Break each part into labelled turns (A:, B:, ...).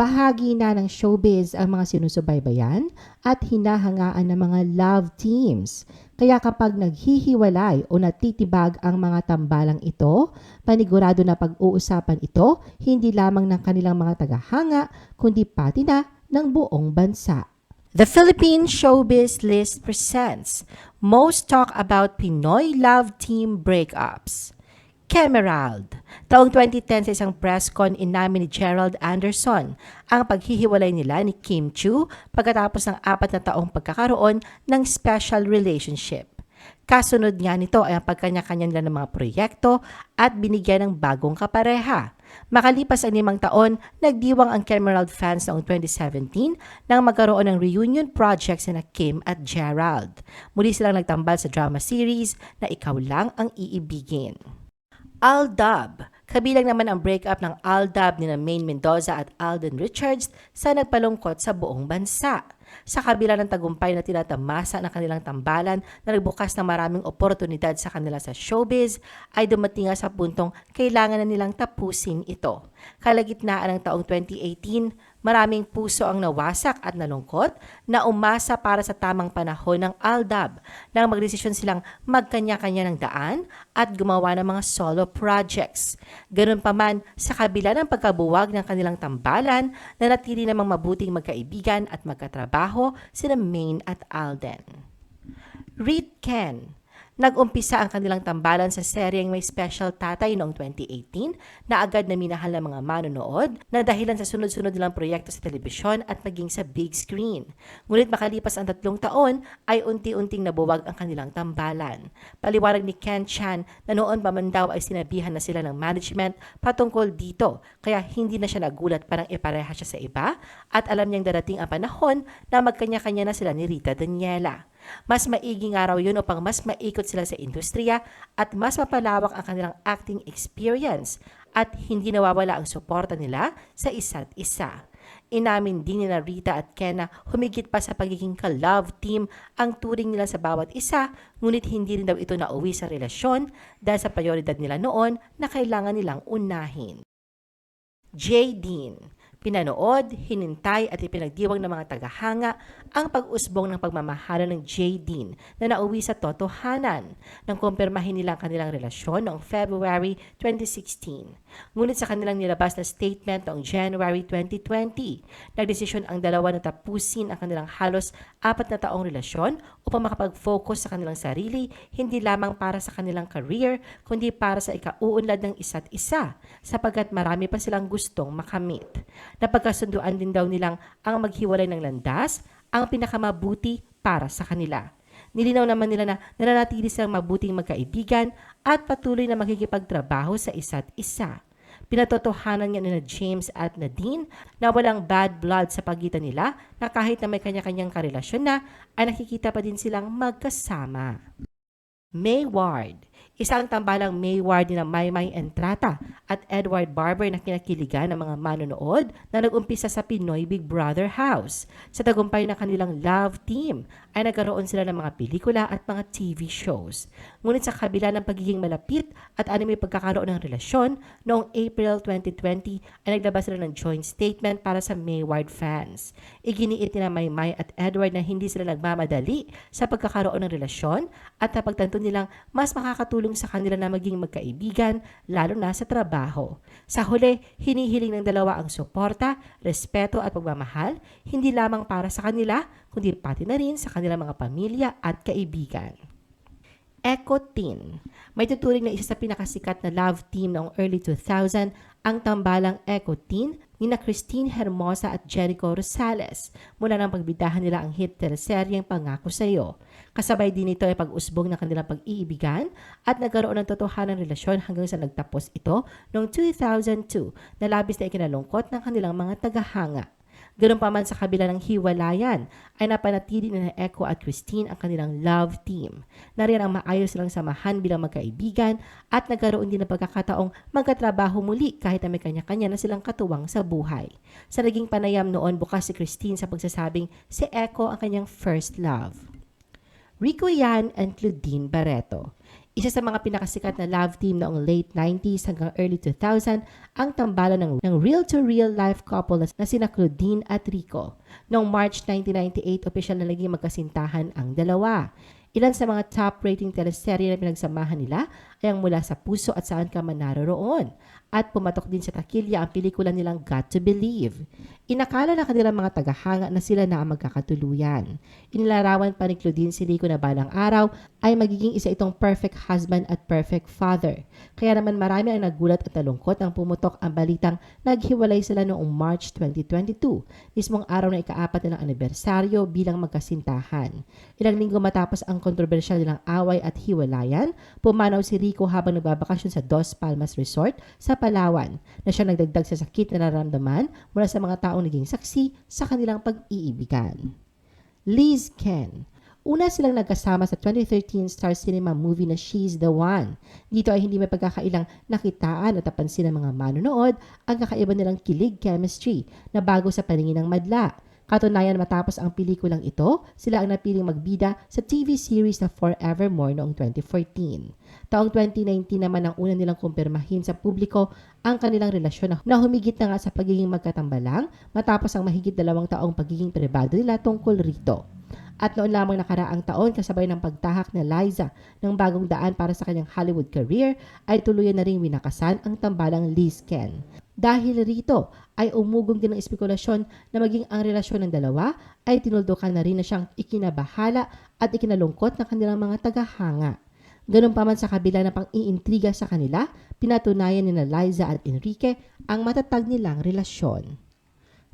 A: Bahagi na ng showbiz ang mga sinusubaybayan at hinahangaan ng mga love teams. Kaya kapag naghihiwalay o natitibag ang mga tambalang ito, panigurado na pag-uusapan ito hindi lamang ng kanilang mga tagahanga, kundi pati na ng buong bansa. The Philippine Showbiz List presents Most Talk About Pinoy Love Team Breakups. Kemerald. Taong 2010 sa isang press con inamin ni Gerald Anderson ang paghihiwalay nila ni Kim Chu pagkatapos ng apat na taong pagkakaroon ng special relationship. Kasunod nga nito ay ang pagkanya-kanya nila ng mga proyekto at binigyan ng bagong kapareha. Makalipas ang limang taon, nagdiwang ang Kemerald fans noong 2017 nang magkaroon ng reunion project na Kim at Gerald. Muli silang nagtambal sa drama series na Ikaw Lang Ang Iibigin. Aldab. Kabilang naman ang breakup ng Aldab ni na Maine Mendoza at Alden Richards sa nagpalungkot sa buong bansa. Sa kabila ng tagumpay na tinatamasa ng kanilang tambalan na nagbukas ng maraming oportunidad sa kanila sa showbiz, ay dumating nga sa puntong kailangan na nilang tapusin ito. Kalagitnaan ng taong 2018, maraming puso ang nawasak at nalungkot na umasa para sa tamang panahon ng Aldab nang magdesisyon silang magkanya-kanya ng daan at gumawa ng mga solo projects. Ganun pa man, sa kabila ng pagkabuwag ng kanilang tambalan, nanatili namang mabuting magkaibigan at magkatrabaho sina Maine at Alden. Reed Ken Nag-umpisa ang kanilang tambalan sa seryeng may special tatay noong 2018 na agad na minahal ng mga manonood na dahilan sa sunod-sunod nilang proyekto sa telebisyon at maging sa big screen. Ngunit makalipas ang tatlong taon ay unti-unting nabuwag ang kanilang tambalan. Paliwanag ni Ken Chan na noon pa man daw ay sinabihan na sila ng management patungkol dito kaya hindi na siya nagulat parang ipareha siya sa iba at alam niyang darating ang panahon na magkanya-kanya na sila ni Rita Daniela. Mas maiging araw yun upang mas maikot sila sa industriya at mas mapalawak ang kanilang acting experience at hindi nawawala ang suporta nila sa isa't isa. Inamin din nila Rita at Ken na humigit pa sa pagiging ka-love team ang turing nila sa bawat isa, ngunit hindi rin daw ito nauwi sa relasyon dahil sa prioridad nila noon na kailangan nilang unahin. J. Dean Pinanood, hinintay at ipinagdiwang ng mga tagahanga ang pag-usbong ng pagmamahala ng J. Dean na nauwi sa totohanan nang kumpirmahin nila ang kanilang relasyon noong February 2016. Ngunit sa kanilang nilabas na statement noong January 2020, nagdesisyon ang dalawa na tapusin ang kanilang halos apat na taong relasyon upang makapag-focus sa kanilang sarili, hindi lamang para sa kanilang career, kundi para sa ikauunlad ng isa't isa, sapagkat marami pa silang gustong makamit. Napagkasunduan din daw nilang ang maghiwalay ng landas ang pinakamabuti para sa kanila. Nilinaw naman nila na nananatili silang mabuting magkaibigan at patuloy na makikipagtrabaho sa isa't isa. Pinatotohanan niya na James at Nadine na walang bad blood sa pagitan nila na kahit na may kanya-kanyang karelasyon na ay nakikita pa din silang magkasama. May Ward Isang tambalang Mayward ni na Maymay Entrata at Edward Barber na kinakiligan ng mga manonood na nag-umpisa sa Pinoy Big Brother House. Sa tagumpay ng kanilang love team ay nagkaroon sila ng mga pelikula at mga TV shows. Ngunit sa kabila ng pagiging malapit at ano pagkakaroon ng relasyon, noong April 2020 ay naglabas sila ng joint statement para sa Mayward fans. Iginiit ni na Maymay at Edward na hindi sila nagmamadali sa pagkakaroon ng relasyon at napagtanto nilang mas makakatulong makakatulong sa kanila na maging magkaibigan, lalo na sa trabaho. Sa huli, hinihiling ng dalawa ang suporta, respeto at pagmamahal, hindi lamang para sa kanila, kundi pati na rin sa kanilang mga pamilya at kaibigan. Echo Teen. May tuturing na isa sa pinakasikat na love team noong early 2000 ang tambalang Echo Teen ni na Christine Hermosa at Jericho Rosales mula nang pagbidahan nila ang hit teleseryeng Pangako sa iyo. Kasabay din ito ay pag-usbong ng kanilang pag-iibigan at nagkaroon ng totohanan relasyon hanggang sa nagtapos ito noong 2002 na labis na ikinalungkot ng kanilang mga tagahanga. Ganun pa man sa kabila ng hiwalayan, ay napanatili na Echo at Christine ang kanilang love team. Nariyan ang maayos silang samahan bilang magkaibigan at nagkaroon din ng pagkakataong magkatrabaho muli kahit na may kanya-kanya na silang katuwang sa buhay. Sa naging panayam noon, bukas si Christine sa pagsasabing si Echo ang kanyang first love. Rico Yan and Claudine Barreto. Isa sa mga pinakasikat na love team noong late 90s hanggang early 2000 ang tambalan ng, ng real-to-real life couple na sina Claudine at Rico. Noong March 1998, opisyal na naging magkasintahan ang dalawa. Ilan sa mga top rating teleserye na pinagsamahan nila ay ang mula sa puso at saan ka man naroroon. At pumatok din sa takilya ang pelikula nilang Got to Believe. Inakala na kanilang mga tagahanga na sila na ang magkakatuluyan. Inilarawan pa ni Claudine si Rico na balang araw ay magiging isa itong perfect husband at perfect father. Kaya naman marami ang nagulat at nalungkot nang pumutok ang balitang naghiwalay sila noong March 2022, mismong araw na ikaapat nilang anibersaryo bilang magkasintahan. Ilang linggo matapos ang kontrobersyal nilang away at hiwalayan, pumanaw si Rico habang nagbabakasyon sa Dos Palmas Resort sa Palawan na siya nagdagdag sa sakit na nararamdaman mula sa mga taong naging saksi sa kanilang pag-iibigan. Liz Ken Una silang nagkasama sa 2013 Star Cinema movie na She's the One. Dito ay hindi may pagkakailang nakitaan at napansin ng mga manonood ang kakaiba nilang kilig chemistry na bago sa paningin ng madla. Katunayan matapos ang pelikulang ito, sila ang napiling magbida sa TV series na Forevermore noong 2014. Taong 2019 naman ang una nilang kumpirmahin sa publiko ang kanilang relasyon na humigit na nga sa pagiging magkatambalang matapos ang mahigit dalawang taong pagiging privado nila tungkol rito. At noon lamang nakaraang taon kasabay ng pagtahak ni Liza ng bagong daan para sa kanyang Hollywood career ay tuluyan na rin winakasan ang tambalang Liz Ken. Dahil rito ay umugong din ang espekulasyon na maging ang relasyon ng dalawa ay tinuldukan na rin na siyang ikinabahala at ikinalungkot ng kanilang mga tagahanga. Ganun pa man sa kabila ng pang-iintriga sa kanila, pinatunayan ni Liza at Enrique ang matatag nilang relasyon.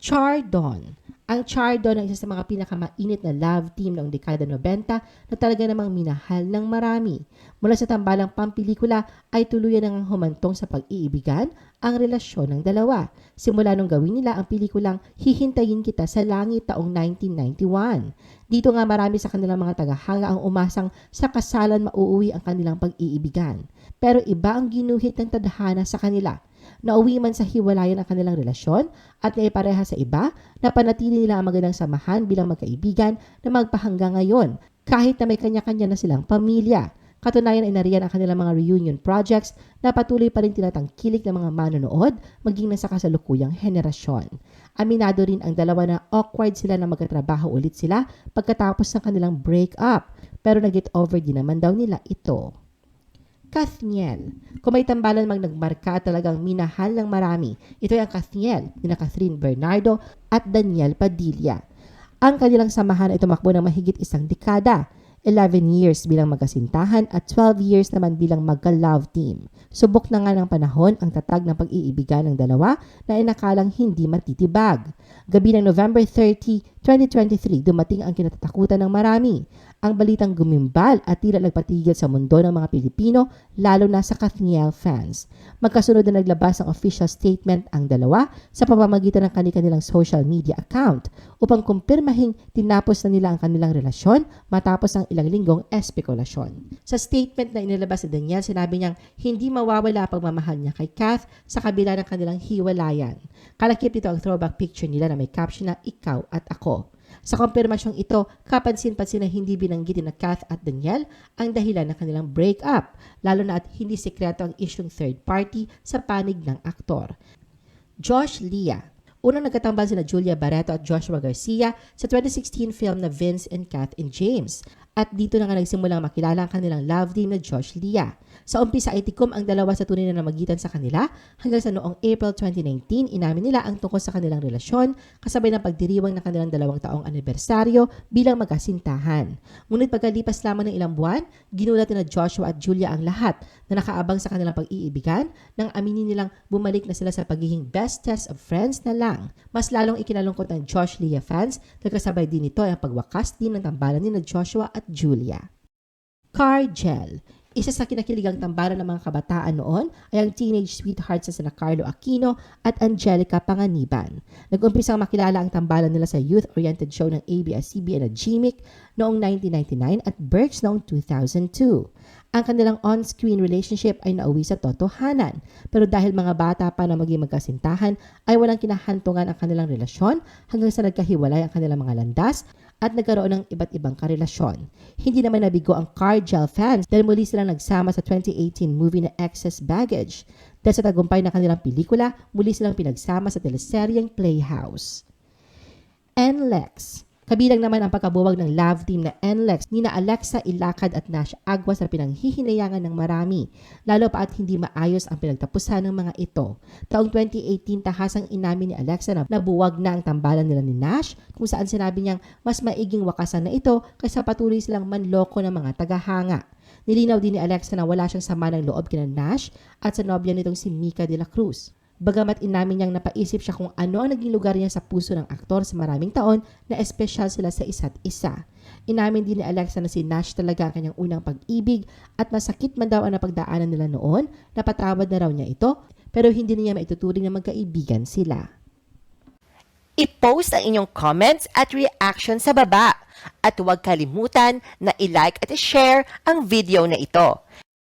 A: Chardon ang Chardon ay isa sa mga pinakamainit na love team noong dekada 90 na talaga namang minahal ng marami. Mula sa tambalang pampelikula ay tuluyan nang humantong sa pag-iibigan ang relasyon ng dalawa. Simula nung gawin nila ang pelikulang Hihintayin Kita sa Langit taong 1991. Dito nga marami sa kanilang mga tagahanga ang umasang sa kasalan mauuwi ang kanilang pag-iibigan. Pero iba ang ginuhit ng tadhana sa kanila nauwi man sa hiwalayan ang kanilang relasyon at naipareha sa iba na panatili nila ang magandang samahan bilang magkaibigan na magpahanggang ngayon kahit na may kanya-kanya na silang pamilya. Katunayan ay nariyan ang kanilang mga reunion projects na patuloy pa rin tinatangkilik ng mga manonood maging nasa kasalukuyang henerasyon. Aminado rin ang dalawa na awkward sila na magkatrabaho ulit sila pagkatapos ng kanilang break-up pero nag-get over din naman daw nila ito. Kathniel. Kung may tambalan mang nagmarka at talagang minahal ng marami, ito ay ang Kathniel ni Catherine Bernardo at Daniel Padilla. Ang kanilang samahan ay tumakbo ng mahigit isang dekada 11 years bilang magkasintahan at 12 years naman bilang magka-love team. Subok na nga ng panahon ang tatag ng pag-iibigan ng dalawa na inakalang hindi matitibag. Gabi ng November 30, 2023, dumating ang kinatatakutan ng marami. Ang balitang gumimbal at tila nagpatigil sa mundo ng mga Pilipino, lalo na sa Kathniel fans. Magkasunod na naglabas ng official statement ang dalawa sa pamamagitan ng kanilang social media account upang kumpirmahing tinapos na nila ang kanilang relasyon matapos ang ilang linggong espekulasyon. Sa statement na inilabas ni Daniel, sinabi niyang hindi mawawala ang pagmamahal niya kay Kath sa kabila ng kanilang hiwalayan. Kalakip dito ang throwback picture nila na may caption na ikaw at ako. Sa kumpirmasyong ito, kapansin-pansin na hindi binanggit na Kath at Daniel ang dahilan ng kanilang breakup, lalo na at hindi sekreto ang isyong third party sa panig ng aktor. Josh Leah Unang nagkatambal sina Julia Barreto at Joshua Garcia sa 2016 film na Vince and Kath and James. At dito na nga nagsimulang makilala ang kanilang love team na Josh Leah. Sa umpisa ay tikom ang dalawa sa tunay na namagitan sa kanila hanggang sa noong April 2019 inamin nila ang tungkol sa kanilang relasyon kasabay ng pagdiriwang ng kanilang dalawang taong anibersaryo bilang magkasintahan. Ngunit pagkalipas lamang ng ilang buwan, ginulat na Joshua at Julia ang lahat na nakaabang sa kanilang pag-iibigan nang aminin nilang bumalik na sila sa pagiging bestest of friends na lang. Mas lalong ikinalungkot ng Josh Leah fans dahil kasabay din ito ay ang pagwakas din ng tambalan ni na Joshua Julia. Car Gel isa sa kinakiligang tambalan ng mga kabataan noon ay ang teenage sweethearts sa sina Carlo Aquino at Angelica Panganiban. Nag-umpisang makilala ang tambalan nila sa youth-oriented show ng ABS-CBN na GMIC noong 1999 at Berks noong 2002. Ang kanilang on-screen relationship ay nauwi sa totohanan. Pero dahil mga bata pa na maging magkasintahan, ay walang kinahantungan ang kanilang relasyon hanggang sa nagkahiwalay ang kanilang mga landas at nagkaroon ng iba't ibang karelasyon. Hindi naman nabigo ang Cargel fans dahil muli silang nagsama sa 2018 movie na Excess Baggage. Dahil sa tagumpay ng kanilang pelikula, muli silang pinagsama sa teleseryeng Playhouse. NLEX. Kabilang naman ang pagkabuwag ng love team na NLEX ni na Alexa Ilacad at Nash Aguas na pinanghihinayangan ng marami, lalo pa at hindi maayos ang pinagtapusan ng mga ito. Taong 2018, tahasang inamin ni Alexa na nabuwag na ang tambalan nila ni Nash kung saan sinabi niyang mas maiging wakasan na ito kaysa patuloy silang manloko ng mga tagahanga. Nilinaw din ni Alexa na wala siyang sama ng loob kina Nash at sa nobya nitong si Mika de la Cruz. Bagamat inamin niyang napaisip siya kung ano ang naging lugar niya sa puso ng aktor sa maraming taon na espesyal sila sa isa't isa. Inamin din ni Alexa na si Nash talaga ang kanyang unang pag-ibig at masakit man daw ang napagdaanan nila noon, napatawad na raw niya ito, pero hindi niya maituturing na magkaibigan sila.
B: I-post ang inyong comments at reaction sa baba. At huwag kalimutan na i-like at i-share ang video na ito.